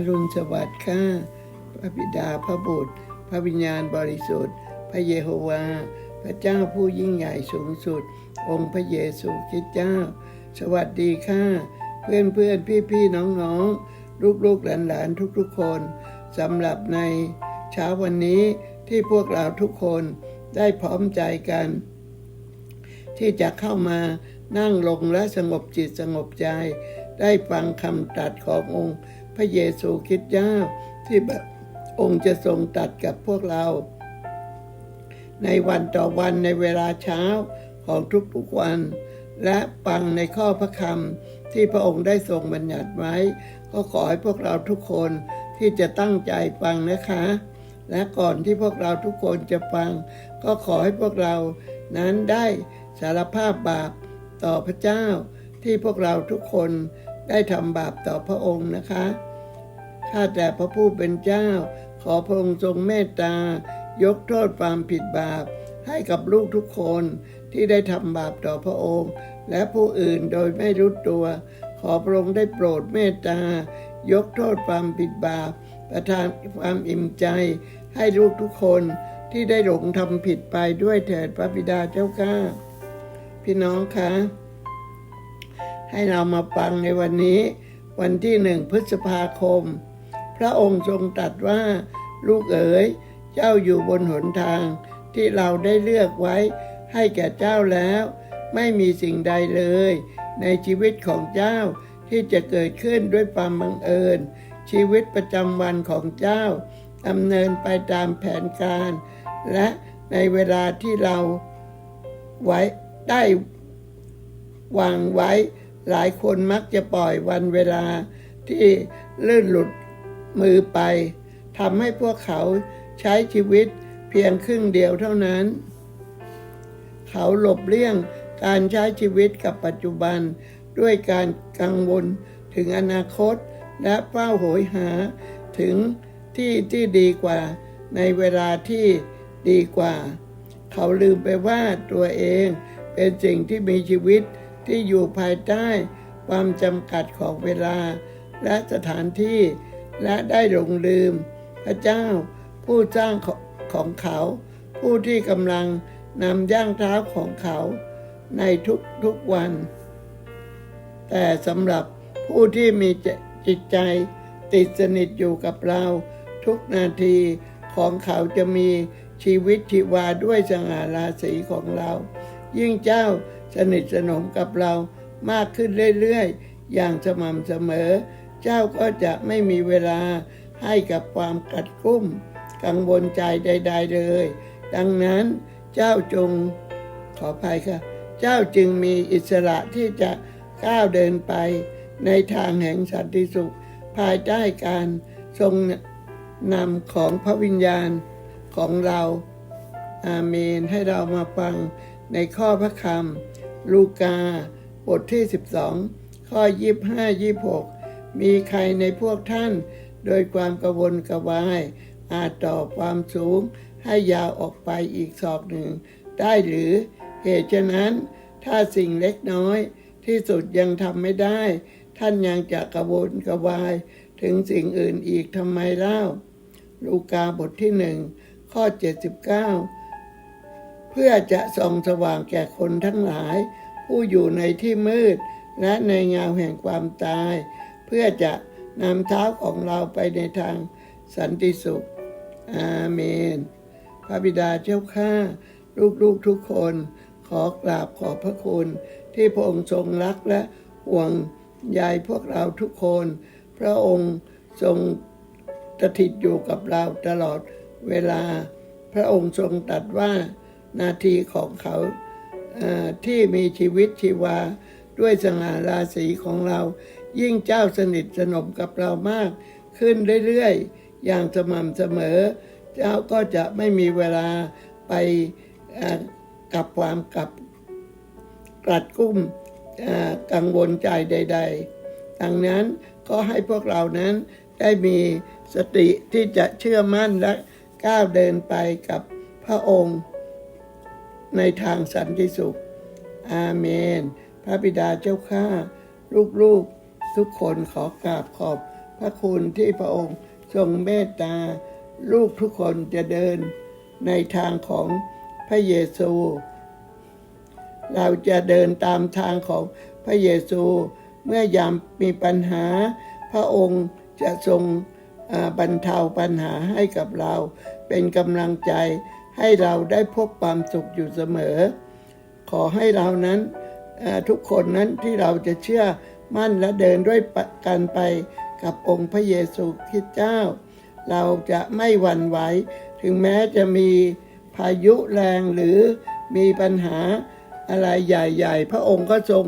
อรุณสวัสดิ์ข้าพระบิดาพระบุตร พระวิญญาณบริสุทธิ์ พระเยโฮวา พระเจ้าผู้ยิ่งใหญ่สูงสุด องค์พระเยซูคริสต์เจ้า สวัสดีค่ะ เพื่อนเพื่อนพี่พี่ๆน้องลูกลูกหลานหลานๆทุกๆคนสำหรับในเช้าวันนี้ที่พวกเราทุกคนได้พร้อมใจกัน ที่จะเข้ามานั่งลงและสงบจิตสงบใจ ได้ฟังคำตรัสขององค์ พระเยซูคริสต์เจ้าที่แบบองค์จะทรงตรัสกับพวกเรา ในวันต่อวันในเวลาเช้าของทุกๆวัน และฟังในข้อพระคำที่พระองค์ได้ทรงบัญญัติไว้ ก็ขอให้พวกเราทุกคนที่จะตั้งใจฟังนะคะ และก่อนที่พวกเราทุกคนจะฟัง ก็ขอให้พวกเรานั้นได้สารภาพบาปต่อพระเจ้าที่พวกเราทุกคนได้ทำบาปต่อพระองค์นะคะ ข้าแต่พระผู้เป็นเจ้า ขอพระองค์ทรงเมตตา ยกโทษความผิดบาป ให้กับลูกทุกคนที่ได้ทำบาปต่อพระองค์ และผู้อื่นโดยไม่รู้ตัว ขอพระองค์ได้โปรดเมตตา ยกโทษความผิดบาป ประทานความอิ่มใจ ให้ลูกทุกคนที่ได้หลงทำผิดไปด้วยเถิดพระบิดาเจ้าข้าพี่น้องคะ ให้เรามาฟังในวันนี้ วันที่หนึ่งพฤษภาคม พระองค์ทรงตรัสว่า ลูกเอ๋ย เจ้าอยู่บนหนทาง ที่เราได้เลือกไว้ให้แก่เจ้าแล้ว ไม่มีสิ่งใดเลย ในชีวิตของเจ้าที่จะเกิดขึ้นด้วยความบังเอิญ ชีวิตประจำวันของเจ้าดำเนินไปตามแผนการ และในเวลาที่เราไว้ได้วางไว้ หลายคนมักจะปล่อยวันเวลาที่ลื่นหลุด มือไปทำให้พวกเขาใช้ชีวิตเพียงครึ่งเดียวเท่านั้น เขาหลบเลี่ยงการใช้ชีวิตกับปัจจุบันด้วยการกังวลถึงอนาคตและเฝ้าโหยหาถึงที่ที่ดีกว่าในเวลาที่ดีกว่า เขาลืมไปว่าตัวเองเป็นสิ่งที่มีชีวิตที่อยู่ภายใต้ความจำกัดของเวลาและสถานที่ และได้หลงลืม พระเจ้า ผู้สร้างของของเขา ผู้ที่กำลังนำย่างเท้าของเขาในทุกทุกๆวัน แต่สำหรับผู้ที่มีจิตใจติดสนิทอยู่กับเรา ทุกนาทีของเขาจะมีชีวิตชีวาด้วยสง่าราศีของเรา ยิ่งเจ้าสนิทสนมกับเรามากขึ้นเรื่อยๆ อย่างสม่ำเสมอ เจ้าก็จะไม่มีเวลาให้กับความกัดกุ้ม กังวลใจใด ๆเลย ดังนั้นเจ้าจงขออภัยค่ะ เจ้าจึงมีอิสระที่จะก้าวเดินไปในทางแห่งสันติสุข ภายใต้การทรงนำของพระวิญญาณของเราอาเมนให้เรามาฟังในข้อพระคำลูกา บทที่ 12 ข้อ 25 26 มีใครในพวกท่าน โดยความกระวนกระวาย อาจต่อความสูงให้ยาวออกไปอีกศอกหนึ่ง ได้หรือ เหตุฉะนั้น ถ้าสิ่งเล็กน้อย ที่สุดยังทำไม่ได้ ท่านยังจะกระวนกระวาย ถึงสิ่งอื่นอีกทำไมเล่า ลูกาบทที่หนึ่งข้อ 79 เพื่อจะส่องสว่างแก่คนทั้งหลาย ผู้อยู่ในที่มืดและในเงาแห่งความตาย เพื่อจะนำเท้าของเราไปในทางสันติสุข อาเมน พระบิดาเจ้าข้าลูกๆทุกคน ขอกราบขอบพระคุณ ที่พระองค์ทรงรักและห่วงใยพวกเราทุกคน พระองค์ทรงสถิตอยู่กับเราตลอดเวลา พระองค์ทรงตรัสว่านาทีของเขาที่มีชีวิตชีวาด้วยสง่าราศีของเรา ยิ่งเจ้าสนิทสนมกับเรามาก ขึ้นเรื่อยๆ อย่างสม่ำเสมอ เจ้าก็จะไม่มีเวลาไปกับความกับกลัดกุ้มกังวลใจใด ๆ ดังนั้นก็ให้พวกเรานั้นได้มีสติที่จะเชื่อมั่นและก้าวเดินไปกับพระองค์ ในทางสันติสุข อาเมน พระบิดาเจ้าข้า ลูกๆ ทุกคนขอกราบขอบพระคุณที่พระองค์ทรงเมตตา ลูกทุกคนจะเดินในทางของพระเยซู เราจะเดินตามทางของพระเยซู เมื่อยามมีปัญหา พระองค์จะทรงบรรเทาปัญหาให้กับเรา เป็นกำลังใจให้เราได้พบความสุขอยู่เสมอ ขอให้เรานั้นทุกคนนั้นที่เราจะเชื่อ มั่นและเดินด้วยกันไปกับองค์พระเยซูคริสต์เจ้า เราจะไม่หวั่นไหว ถึงแม้จะมีพายุแรงหรือมีปัญหาอะไรใหญ่ๆ พระองค์ก็ทรง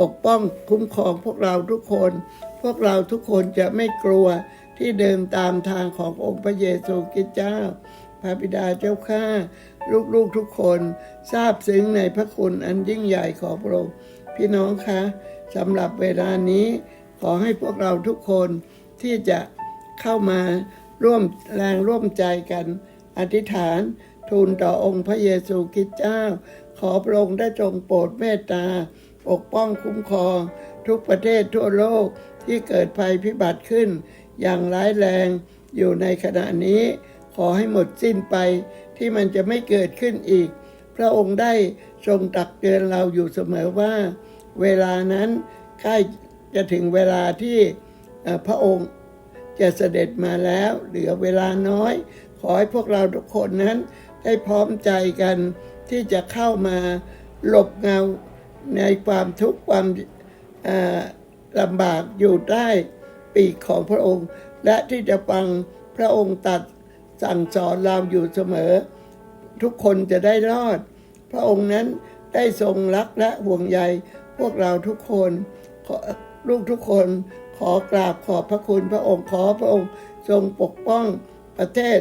ปกป้องคุ้มครองพวกเราทุกคน พวกเราทุกคนจะไม่กลัวที่เดินตามทางขององค์พระเยซูคริสต์เจ้า พระบิดาเจ้าข้าลูกๆทุกคนทราบซึ้งในพระคุณอันยิ่งใหญ่ของพระองค์พี่น้องคะ สำหรับเวลานี้ขอให้พวกเราทุกคนที่จะเข้ามาร่วมแรงร่วมใจกัน อธิษฐานทูลต่อองค์พระเยซูคริสต์เจ้า ขอพระองค์ได้ทรงโปรดเมตตา ปกป้องคุ้มครอง ทุกประเทศทั่วโลกที่เกิดภัยพิบัติขึ้น อย่างร้ายแรงอยู่ในขณะนี้ ขอให้หมดสิ้นไปที่มันจะไม่เกิดขึ้นอีก พระองค์ได้ทรงตักเตือนเราอยู่เสมอว่า เวลานั้นใกล้จะถึงเวลาที่พระองค์จะเสด็จมาแล้ว เหลือเวลาน้อย ขอให้พวกเราทุกคนนั้น ได้พร้อมใจกันที่จะเข้ามาหลบเงาในความทุกข์ความลำบากอยู่ใต้ปีกของพระองค์ และที่จะฟังพระองค์ตัดสั่งสอนเราอยู่เสมอ ทุกคนจะได้รอด พระองค์นั้นได้ทรงรักและห่วงใย วกเราทุกคนลูกทุกคนขอกราบขอบพระคุณพระองค์ขอพระองค์ทรงปกป้องประเทศ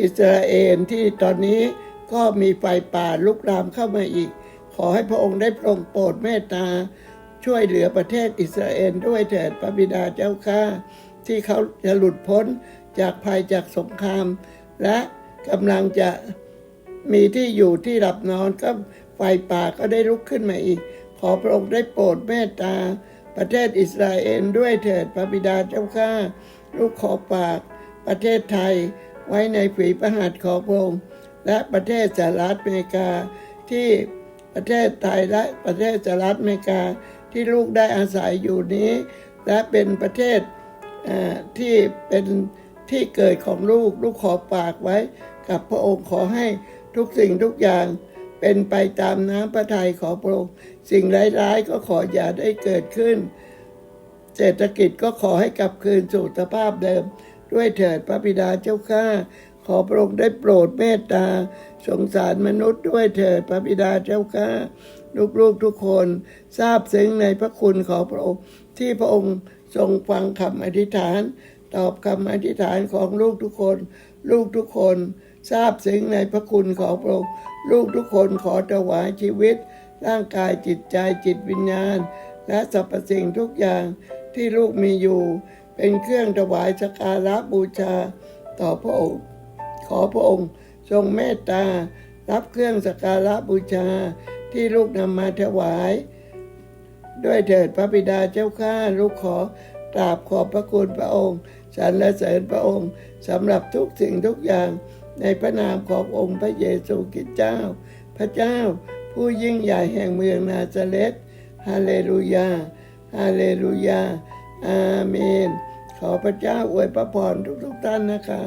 อิสราเอลที่ตอนนี้ก็มีไฟป่าลุกรามเข้ามาอีก ขอให้พระองค์ได้ทรงโปรดเมตตา ช่วยเหลือประเทศอิสราเอลด้วยเถิดพระบิดาเจ้าข้าที่เขาจะหลุดพ้นจากภัยจากสงคราม และกำลังจะ มีที่อยู่ที่หลับนอนก็ไฟป่าก็ได้ลุกขึ้นมาอีก ขอพระองค์ได้โปรดเมตตา ประเทศอิสราเอลด้วยเถิดพระบิดาเจ้าข้าลูกขอฝากประเทศไทยไว้ในฝีพระหัตถ์ของพระองค์และประเทศสหรัฐอเมริกาที่ประเทศไทยและประเทศสหรัฐอเมริกาที่ลูกได้อาศัยอยู่นี้ และเป็นประเทศที่เป็นที่เกิดของลูก ลูกขอฝากไว้กับพระองค์ขอให้ ทุกสิ่งทุกอย่างเป็นไปตามน้ำพระทัยของพระองค์สิ่งร้ายๆก็ขออย่าได้เกิดขึ้น เศรษฐกิจก็ขอให้กลับคืนสู่สภาพเดิม ด้วยเถิดพระบิดาเจ้าข้าขอพระองค์ได้โปรดเมตตา สงสารมนุษย์ด้วยเถิดพระบิดาเจ้าข้าลูกๆทุกคนทราบซึ้งในพระคุณของพระองค์ ที่พระองค์ทรงฟังคำอธิษฐาน ตอบคำอธิษฐานของลูกทุกคน ลูกทุกคน ทราบซึ้งในพระคุณของพระองค์ลูกทุกคนขอถวายชีวิต ร่างกายจิตใจจิตวิญญาณ และสรรพสิ่งทุกอย่างที่ลูกมีอยู่ เป็นเครื่องถวายสักการะบูชาต่อพระองค์ ขอพระองค์ทรงเมตตา รับเครื่องสักการะบูชาที่ลูกนำมาถวาย ด้วยเถิดพระบิดาเจ้าข้าลูกขอกราบขอบพระคุณพระองค์สรรเสริญพระองค์สำหรับทุกสิ่งทุกอย่าง ในพระนามขององค์พระเยซูคริสต์เจ้า พระเจ้าผู้ยิ่งใหญ่แห่งเมืองนาซาเรตฮาเลลูยา ฮาเลลูยา อาเมน ขอพระเจ้าอวยพระพรทุกๆท่านนะคะ